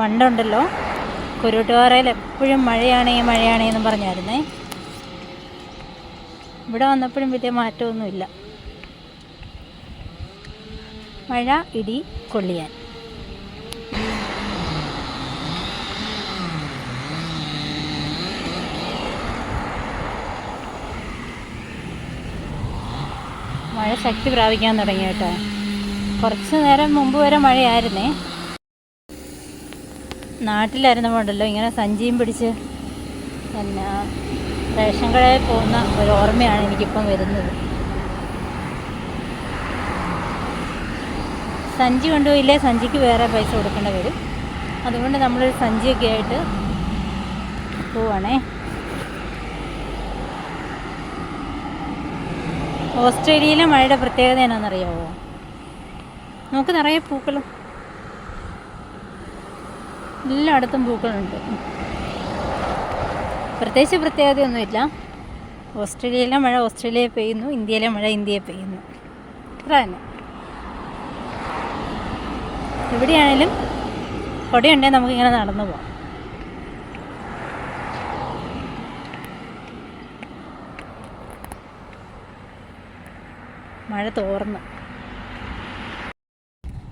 പണ്ടുണ്ടല്ലോ കുരുട്ടുപാറയിൽ എപ്പോഴും മഴയാണേ മഴയാണേ എന്ന് പറഞ്ഞായിരുന്നേ. ഇവിടെ വന്നപ്പോഴും വലിയ മാറ്റമൊന്നുമില്ല. മഴ ഇടി കൊള്ളിയാൻ. മഴ ശക്തി പ്രാപിക്കാൻ തുടങ്ങി കേട്ടോ. കുറച്ച് നേരം മുമ്പ് വരെ മഴയായിരുന്നേ. നാട്ടിലായിരുന്നപ്പോണ്ടല്ലോ ഇങ്ങനെ സഞ്ചിയും പിടിച്ച് പിന്നെ റേഷൻ കടയിൽ പോകുന്ന ഒരു ഓർമ്മയാണ് എനിക്കിപ്പം വരുന്നത്. സഞ്ചി കൊണ്ടുപോയില്ലേ? സഞ്ചിക്ക് വേറെ പൈസ കൊടുക്കേണ്ടി വരും. അതുകൊണ്ട് നമ്മളൊരു സഞ്ചിയൊക്കെ ആയിട്ട് പോവാണേ. ഓസ്ട്രേലിയയിലെ മഴയുടെ പ്രത്യേകത എന്നാണെന്നറിയാവോ? നമുക്ക് നിറയെ പൂക്കളും എല്ലായിടത്തും പൂക്കളുണ്ട്. പ്രത്യേകിച്ച് പ്രത്യേകതയൊന്നുമില്ല. ഓസ്ട്രേലിയയിലെ മഴ ഓസ്ട്രേലിയയിൽ പെയ്യുന്നു ഇന്ത്യയിലെ മഴ ഇന്ത്യയിൽ പെയ്യുന്നു. അത്ര തന്നെ. എവിടെയാണേലും കൊടയുണ്ടെങ്കിൽ നമുക്കിങ്ങനെ നടന്നു പോകാം മഴ തോർന്നു.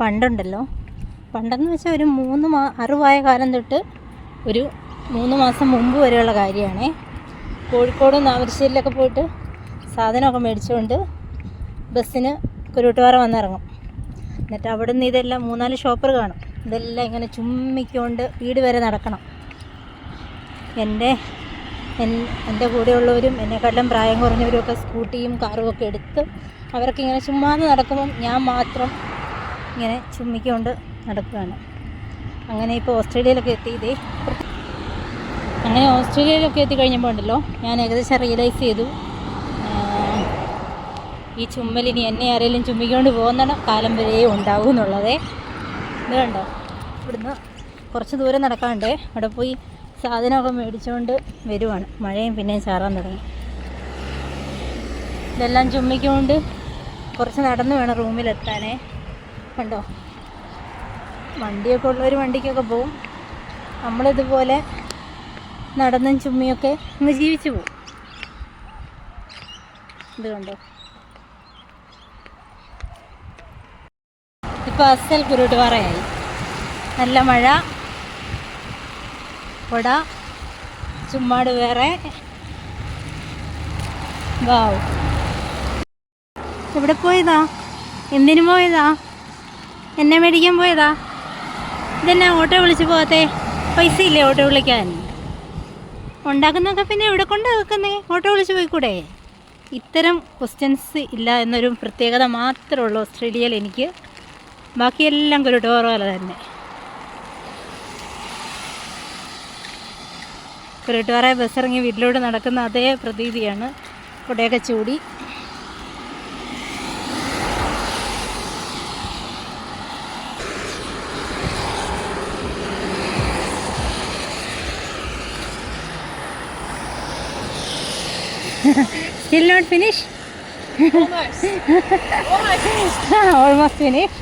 പണ്ടുണ്ടല്ലോ. പണ്ടെന്ന് വെച്ചാൽ ഒരു മൂന്ന് മാ അറിവായ കാലം തൊട്ട് ഒരു മൂന്ന് മാസം മുമ്പ് വരെയുള്ള കാര്യമാണേ കോഴിക്കോട് നാമരശ്ശേരിയിലൊക്കെ പോയിട്ട് സാധനമൊക്കെ മേടിച്ചുകൊണ്ട് ബസ്സിന് കുരുട്ടുപാറ വന്നിറങ്ങും. എന്നിട്ട് അവിടെ നിന്ന് ഇതെല്ലാം മൂന്നാൽ ഷോപ്പർ കാണും. ഇതെല്ലാം ഇങ്ങനെ ചുമ്മിക്കൊണ്ട് വീട് വരെ നടക്കണം. എന്റെ എൻ- എന്റെ കൂടെയുള്ളവരും എന്നെക്കാട്ടിലും പ്രായം കുറഞ്ഞവരും ഒക്കെ സ്കൂട്ടിയും കാറും ഒക്കെ എടുത്ത് അവരൊക്കെ ഇങ്ങനെ ചുമ്മാന്ന് നടക്കുമ്പം ഞാൻ മാത്രം ഇങ്ങനെ ചുമ്മിക്കൊണ്ട് നടക്കുകയാണ്. അങ്ങനെ ഇപ്പോൾ ഓസ്ട്രേലിയയിലൊക്കെ എത്തിയതേ അങ്ങനെ ഓസ്ട്രേലിയയിലൊക്കെ എത്തിക്കഴിഞ്ഞപ്പോൾ ഉണ്ടല്ലോ ഞാൻ ഏകദേശം റിയലൈസ് ചെയ്തു. ഈ ചുമ്മലിനി എന്നെ ആരെങ്കിലും ചുമ്മിക്കൊണ്ട് പോകുന്ന കാലം വരെയേ ഉണ്ടാവും എന്നുള്ളതേ. ഇത് കണ്ടോ? ഇവിടുന്ന് കുറച്ച് ദൂരം നടക്കാണ്ടേ അവിടെ പോയി സാധനമൊക്കെ മേടിച്ചുകൊണ്ട് വരുവാണ്. മഴയും പിന്നെയും ചാറാൻ തുടങ്ങി. ഇതെല്ലാം ചുമ്മിക്കൊണ്ട് കുറച്ച് നടന്ന് വേണം റൂമിലെത്താനേ. കണ്ടോ? വണ്ടിയൊക്കെ ഉള്ളവർ വണ്ടിക്കൊക്കെ പോവും. നമ്മളിതുപോലെ നടന്നും ചുമ്മിയൊക്കെ ഇങ്ങ് ജീവിച്ചു പോവും. ഇത് കണ്ടോ? ഇപ്പോൾ അസൽ കുരുട്ടുപാറയായി. നല്ല മഴ കൊട ചുമ്മാട് വേറെ. വാവ് എവിടെ പോയതാ? എന്തിനു പോയതാ? എന്നെ മേടിക്കാൻ പോയതാ? ഇതെന്നാ ഓട്ടോ വിളിച്ചു പോകത്തെ? പൈസ ഇല്ലേ ഓട്ടോ വിളിക്കാൻ? ഉണ്ടാക്കുന്നതൊക്കെ പിന്നെ ഇവിടെ കൊണ്ടാക്കുന്നേ ഓട്ടോ വിളിച്ച് പോയിക്കൂടെ? ഇത്തരം ക്വസ്റ്റ്യൻസ് ഇല്ല എന്നൊരു പ്രത്യേകത മാത്രമേ ഉള്ളൂ ഓസ്ട്രേലിയയിൽ എനിക്ക്. ബാക്കിയെല്ലാം കുരുട്ടോറ പോലെ തന്നെ. കുരുട്ടുപാറ ബസ് ഇറങ്ങി വീട്ടിലോട്ട് നടക്കുന്ന അതേ പ്രതീതിയാണ്. കുടയൊക്കെ ചൂടി. Still not finished? Almost. Almost. finished. Almost finished.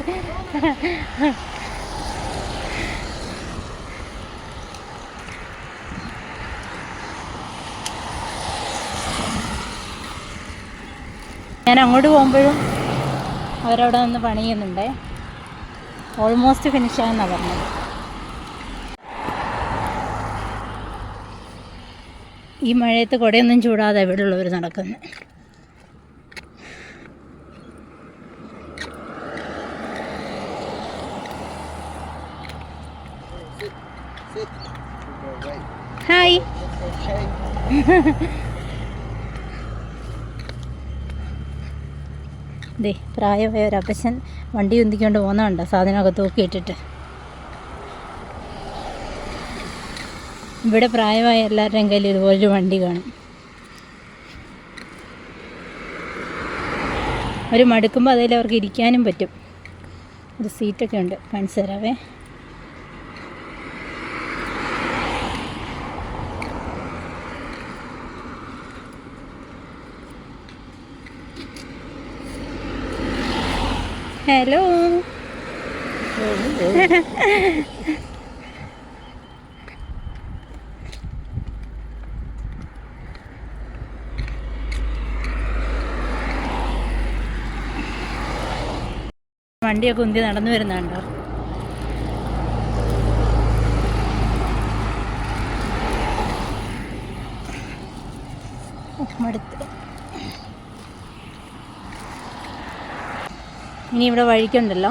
ഞാൻ അങ്ങോട്ട് പോകുമ്പോഴും അവരവിടെ നിന്ന് പണിയുന്നുണ്ടേ ഓൾമോസ്റ്റ് ഫിനിഷ് ആയെന്നാണ് പറഞ്ഞത് ഈ മഴയത്ത് കുടയൊന്നും ചൂടാതെ ഇവിടെ ഉള്ളവർ നടക്കുന്നു. ഹായ് ദേ പ്രായമായ ഒരു അപ്പച്ചൻ വണ്ടി ഉന്തിക്കൊണ്ട് പോകുന്നുണ്ടോ സാധനമൊക്കെ തൂക്കിയിട്ടിട്ട്. ഇവിടെ പ്രായമായ എല്ലാവരുടെയും കയ്യിൽ ഇതുപോലൊരു വണ്ടി കാണും. അവർ മടുക്കുമ്പോൾ അതിൽ അവർക്ക് ഇരിക്കാനും പറ്റും. ഒരു സീറ്റൊക്കെ ഉണ്ട്. കാണിച്ചു തരാവേ. ഹലോ. വണ്ടിയൊക്കെ ഉന്തി നടന്നു വരുന്നുണ്ടോ? മടുത്ത്. ഇനി ഇവിടെ വഴിക്കുണ്ടല്ലോ.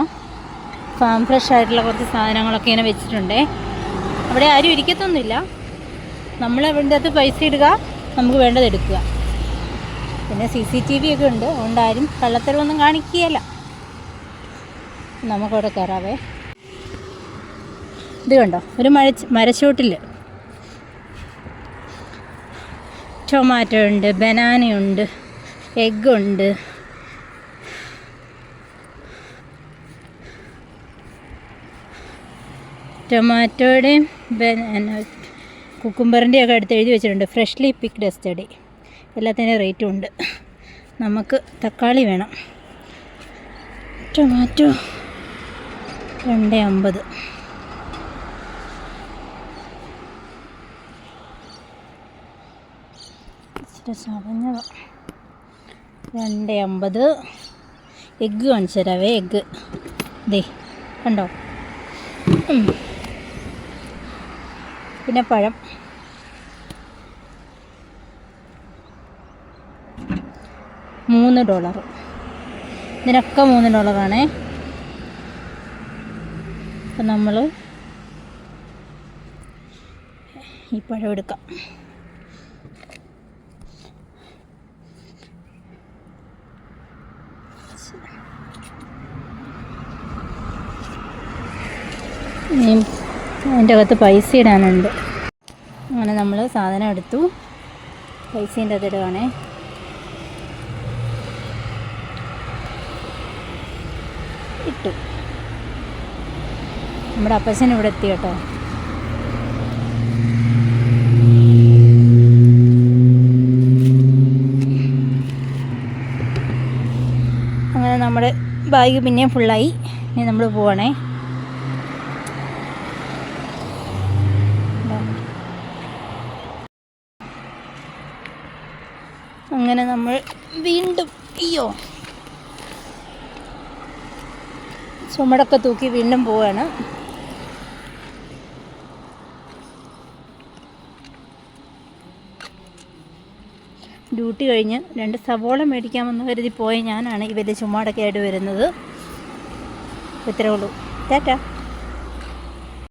ഫാം ഫ്രഷ് ആയിട്ടുള്ള കുറച്ച് സാധനങ്ങളൊക്കെ ഇങ്ങനെ വെച്ചിട്ടുണ്ടേ. അവിടെ ആരും ഇരിക്കത്തൊന്നുമില്ല. നമ്മൾ അവിടെ അകത്ത് പൈസ ഇടുക നമുക്ക് വേണ്ടത് എടുക്കുക. പിന്നെ സി സി ടി വി ഒക്കെ ഉണ്ട്. അതുകൊണ്ട് ആരും കള്ളത്തരമൊന്നും കാണിക്കുകയല്ല. നമുക്കവിടെ കയറാവേ. ഇത് കണ്ടോ? ഒരു മഴ മരച്ചോട്ടിൽ. ടൊമാറ്റോ ഉണ്ട് ബനാനയുണ്ട് എഗ്ഗുണ്ട്. ടൊമാറ്റോയുടെയും ബനാന കുക്കുംബറിന്റെയും ഒക്കെ അടുത്ത് എഴുതി വെച്ചിട്ടുണ്ട് ഫ്രഷ്ലി പിക്ഡ് എസ്റ്റഡി എല്ലാത്തിന്റെയും റേറ്റും ഉണ്ട്. നമുക്ക് തക്കാളി വേണം. ടൊമാറ്റോ. രണ്ട് അമ്പത്. ഇച്ചിരി ചതഞ്ഞതാ. രണ്ട് അമ്പത്. എഗ്ഗ് കാണിച്ചു തരാവേ എഗ്ഗ്. ദേ കണ്ടോ? പിന്നെ പഴം. മൂന്ന് ഡോളർ. ഇതിനൊക്കെ മൂന്ന് ഡോളറാണേ. അപ്പം നമ്മൾ ഈ പഴം എടുക്കാം. അതിന്റെ അകത്ത് പൈസ ഇടാനുണ്ട്. അങ്ങനെ നമ്മൾ സാധനം എടുത്തു. പൈസേന്റെ അത് ഇടുകയാണേ നമ്മുടെ അപ്പച്ചൻ ഇവിടെ എത്തി കേട്ടോ. അങ്ങനെ നമ്മുടെ ബാഗ് പിന്നെയും ഫുള്ളായി ഇനി നമ്മൾ പോവണേ. അങ്ങനെ നമ്മൾ വീണ്ടും അയ്യോ. ചുമടൊക്കെ തൂക്കി വീണ്ടും പോവാണ്. ഡ്യൂട്ടി കഴിഞ്ഞ് രണ്ട് സവോള മേടിക്കാമെന്ന് കരുതി പോയ ഞാനാണ് ഇവരുടെ ചുമ്മാടൊക്കെ ആയിട്ട് വരുന്നത്. ഇത്രയേ ഉള്ളൂ. ടാറ്റ.